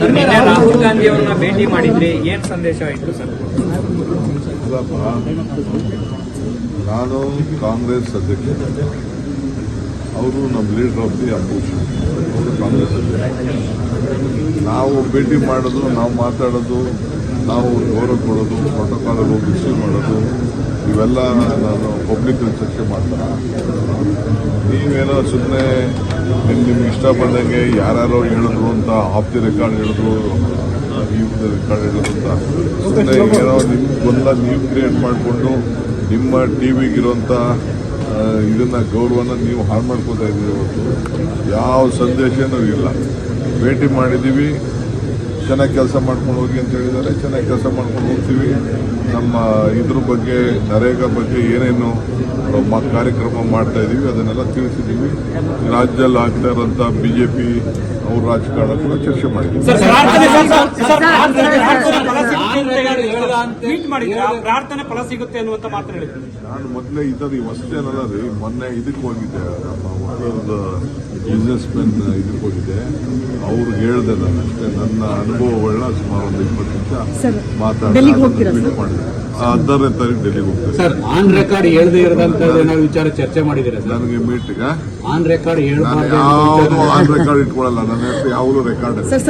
ನಿನ್ನೆ ರಾಹುಲ್ ಗಾಂಧಿ ಅವ್ರನ್ನ ಭೇಟಿ ಮಾಡಿದ್ರಿ. ಏನ್ ಸಂದೇಶ ಇತ್ತು ಸರ್? ನಾನು ಕಾಂಗ್ರೆಸ್ ಅಧ್ಯಕ್ಷ. ಅವರು ನಮ್ಮ ಲೀಡರ್ ಆಫ್ ದಿ ಅಪೋಸಿಷನ್. ಅವರು ಕಾಂಗ್ರೆಸ್ ನಾವು ಭೇಟಿ ಮಾಡೋದು, ನಾವು ಮಾತಾಡೋದು, ನಾವು ಗೌರವ ಕೊಡೋದು ಪ್ರೋಟೋಕಾಲ್ ಹೋಗಿ ಮಾಡೋದು, ಇವೆಲ್ಲ ನಾನು ಪಬ್ಲಿಕ್ ಚರ್ಚೆ ಮಾಡ್ತಾರೆ ನೀವೇನೋ ಸುಮ್ಮನೆ ನಿಮ್ ನಿಮ್ಗೆ ಇಷ್ಟ ಬಂದಂಗೆ ಯಾರ್ಯಾರೋ ಹೇಳಿದ್ರು ಅಂತ ಆಫ್ ದಿ ರೆಕಾರ್ಡ್ ಹೇಳಿದ್ರು ನೀವು ರೆಕಾರ್ಡ್ ಹೇಳಿದ್ರು ಅಂತ. ಸುಮ್ಮನೆ ಏನೋ ನಿಮ್ಗೊಂದ ನೀವು ಕ್ರಿಯೇಟ್ ಮಾಡಿಕೊಂಡು ನಿಮ್ಮ ಟಿ ವಿಗಿರೋಂಥ ಇದನ್ನ ಗೌರವನ ನೀವು ಹಾಳು ಮಾಡ್ಕೋತಾ ಇದ್ದೀರಿ ಇವತ್ತು. ಯಾವ ಸಂದೇಶನೂ ಇಲ್ಲ. ಭೇಟಿ ಮಾಡಿದ್ದೀವಿ. ಚೆನ್ನಾಗಿ ಕೆಲಸ ಮಾಡ್ಕೊಂಡು ಹೋಗಿ ಅಂತ ಹೇಳಿದ್ದಾರೆ ಚೆನ್ನಾಗಿ ಕೆಲಸ ಮಾಡ್ಕೊಂಡು ಹೋಗ್ತೀವಿ ನಮ್ಮ ಇದ್ರ ಬಗ್ಗೆ ನರೇಗಾ ಬಗ್ಗೆ ಏನೇನು ಕಾರ್ಯಕ್ರಮ ಮಾಡ್ತಾ ಇದೀವಿ ಅದನ್ನೆಲ್ಲ ತಿಳಿಸಿದ್ದೀವಿ ರಾಜ್ಯದಲ್ಲಿ ಆಗ್ತಾ ಇರೋಂಥ ಬಿ ಜೆ ಪಿ ಅವ್ರ ರಾಜಕಾರಣ ಕೂಡ ಚರ್ಚೆ ಮಾಡಿದ್ದೀವಿ ಟ್ವೀಟ್ ಮಾಡಿದ್ರೆ. ಆ ಪ್ರಾರ್ಥನೆ ಫಲ ಸಿಗುತ್ತೆ ಅನ್ನುವಂತ ಮಾತು ಹೇಳಿದ್ರು. ನಾನು ಮೊದಲೇ ಇದ್ದದ್ದು ಹೊಸದೇನಲ್ಲ ರೀ. ಮೊನ್ನೆ ಇದಕ್ಕೆ ಹೋಗಿದ್ದೆ. ನಮ್ಮ ವಕೀಲದ ಬಿಸ್ನೆಸ್ ಮೆನ್ ಇದಕ್ಕೆ ಹೋಗಿದ್ದೆ. ಅವ್ರಿಗೆ ಹೇಳ್ದೆ ನಾನು ಅಷ್ಟೇ. ನನ್ನ ಅನುಭವಗಳನ್ನ ಸುಮಾರು ಒಂದು ಇಪ್ಪತ್ತು ಸರ್, ನಿಮಿಷ ಮಾತಾಡಿದೆ ಡೆಲ್ಲಿಗೆ ಹೋಗ್ತೀರಾ ಅದನ್ನ ಬಿಟ್ಟು ಮಾಡಿದೆ ಹದಿನಾರನೇ ತಾರೀಕು ಡೆಲ್ಲಿಗೆ ಹೋಗ್ತೇನೆ ಸರ್? ಆನ್ ರೆಕಾರ್ಡ್ ಹೇಳ್ದೇ ಇರದಂತ ವಿಚಾರ ಚರ್ಚೆ ಮಾಡಿದ್ರೆ ಸರ್? ನನಗೆ ಮೀಟಿಂಗ್ ಆನ್ ರೆಕಾರ್ಡ್ ಹೇಳ್ಬಾರ್ದು ಯಾವುದು ಆನ್ ರೆಕಾರ್ಡ್ ಇಟ್ಕೊಳ್ಳಲ್ಲ ನನ್ನ ಹೆಸರು ಯಾವಾಗಲೂ ರೆಕಾರ್ಡ್ ಸರ್